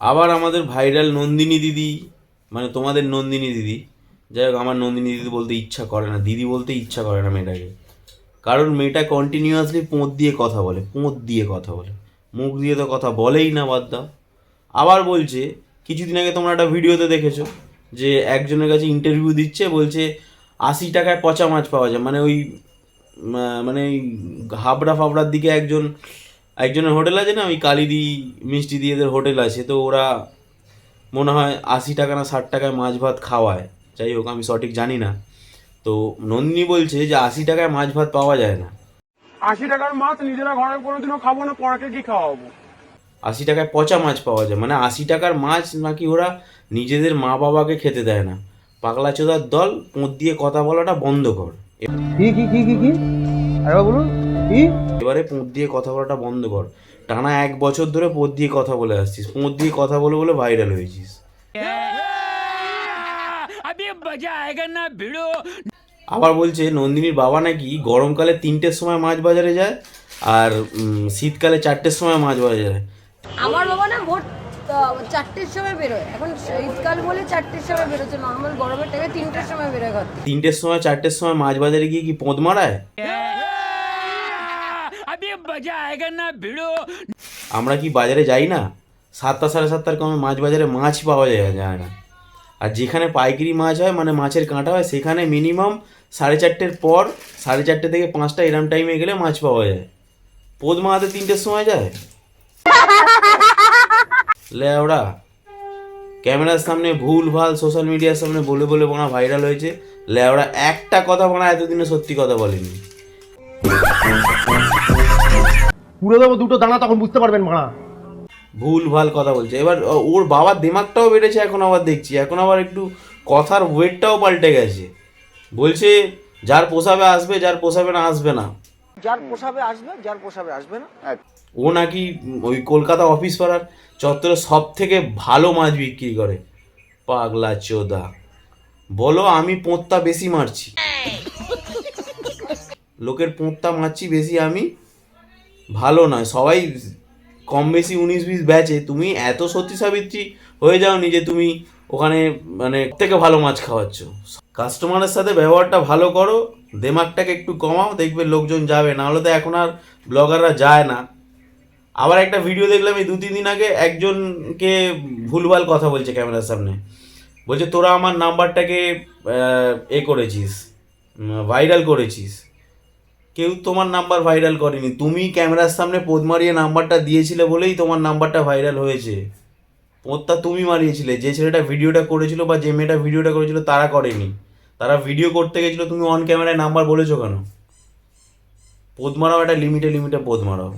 আবার আমাদের ভাইরাল নন্দিনী দিদি মানে তোমাদের নন্দিনী দিদি, যাই হোক আমার নন্দিনী দিদি বলতে ইচ্ছা করে না, দিদি বলতে ইচ্ছা করে না মেয়েটাকে। কারণ মেয়েটা কন্টিনিউয়াসলি পোঁত দিয়ে কথা বলে, পোঁত দিয়ে কথা বলে। মুখ দিয়ে তো কথা বলেই না, বাদ দাও। আবার বলছে, কিছুদিন আগে তোমরা একটা ভিডিওতে দেখেছ, যে একজনের কাছে ইন্টারভিউ দিচ্ছে, বলছে আশি টাকায় পচা মাছ পাওয়া যায়। মানে ওই মানে ওই হাবড়া ফাবড়ার দিকে একজন একজনের হোটেল আছে না ওই কালিদি মিষ্টি দিয়ে এদের হোটেল আছে তো ওরা মনে হয় আশি টাকা না ষাট টাকায় মাছ ভাত খাওয়ায়। যাই হোক আমি সঠিক জানি না। তো নন্দিনী বলছে যে আশি টাকায় মাছ ভাত পাওয়া যায় না। আশি টাকার মাছ নিজেরা ঘরে কোনোদিনও খাব না পরাকে কি খাওয়াবো? আশি টাকায় পচা মাছ পাওয়া যায় মানে আশি টাকার মাছ নাকি ওরা নিজেদের মা বাবাকে খেতে দেয় না। পাগলা চোদার দল পোঁত দিয়ে কথা বলাটা বন্ধ কর। কি কি কি কি কি? আরেকবার বলুন। কি? এবারে পোঁত দিয়ে কথা বলাটা বন্ধ কর। টানা এক বছর ধরে পোঁত দিয়ে কথা বলে আসছিস। পোঁত দিয়ে কথা বলে বলে ভাইরাল হয়েছিস। আবার বলছে নন্দিনীর বাবা নাকি গরমকালে তিনটের সময় মাছ বাজারে যায় আর শীতকালে চারটের সময় মাছ বাজারে যায়। আমার বাবা না ভোর চারটের সময় বেরোয়। এখন শীতকাল বলে চারটের সময় বেরোচ্ছে নর্মাল গরমের টাইমে তিনটের সময় বেরোয় ঘর তিনটের সময় চারটের সময় মাছ বাজারে গিয়ে কি পোঁত মারায়? আমরা কি বাজারে যাই না? সাতটা সাড়ে সাতটার কমে মাছ বাজারে মাছ পাওয়া যায় না। আর যেখানে পাইকারি মাছ হয় মানে মাছের কাঁটা হয়, সেখানে মিনিমাম সাড়ে চারটের পর সাড়ে চারটে থেকে পাঁচটা এরম টাইমে গেলে মাছ পাওয়া যায়। পোদ মারাতে তিনটের সময় যায়? লে ওরা ক্যামেরার সামনে ভুল, ভালো সোশ্যাল মিডিয়ার সামনে বলে বলে বোনা ভাইরাল হয়েছে। লেওড়া, একটা কথা বোনা এতদিনে সত্যি কথা বলেনি। পুরো দেবো দুটো দানা তখন বুঝতে পারবেন মারা। ভুল ভালো কথা বলছে। এবার ও- ওর বাবার দিমাগটাও বেড়েছে এখন আবার দেখছি। এখন আবার একটু কথার ওয়েটটাও পাল্টে গেছে। বলছে যার পোষাবে আসবে যার পোষাবে না আসবে না। যার পোষাবে আসবে যার পোষাবে আসবে না ও নাকি ওই কলকাতা অফিস পাড়ার চত্বরে সব থেকে ভালো মাছ বিক্রি করে। পাগলা চোদা। বলো আমি পোঁতটা বেশি মারছি। লোকের পোঁতটা মারছি বেশি আমি ভালো নয়, সবাই কম বেশি উনিশ বিশ ব্যাচে তুমি এত সত্যি সাবিত্রী হয়ে যাও যে তুমি ওখানে মানে থেকে ভালো মাছ খাওয়াচ্ছ। কাস্টমারের সাথে ব্যবহারটা ভালো করো, দেমাগটাকে একটু কমাও, দেখবে লোকজন যাবে। না হলে তো এখন আর ব্লগাররা যায় না। আবার একটা ভিডিও দেখলাম এই দু তিন দিন আগে, একজনকে ভুলভাল কথা বলছে ক্যামেরার সামনে। বলছে, তোরা আমার নাম্বারটাকে এ করেছিস ভাইরাল করেছিস। কেউ তোমার নাম্বার ভাইরাল করেনি। তুমি ক্যামেরার সামনে পোদ মারিয়ে নাম্বারটা দিয়েছিলে বলেই তোমার নাম্বারটা ভাইরাল হয়েছে। পোদটা তুমি মারিয়েছিলে। যে ছেলেটা ভিডিওটা করেছিল বা যে মেয়েটা ভিডিওটা করেছিল তারা করেনি। তারা ভিডিও করতে গেছিল, তুমি অন ক্যামেরায় নাম্বার বলেছ কেন? পোদ মারাও একটা লিমিটে লিমিটে পোদ মারাও।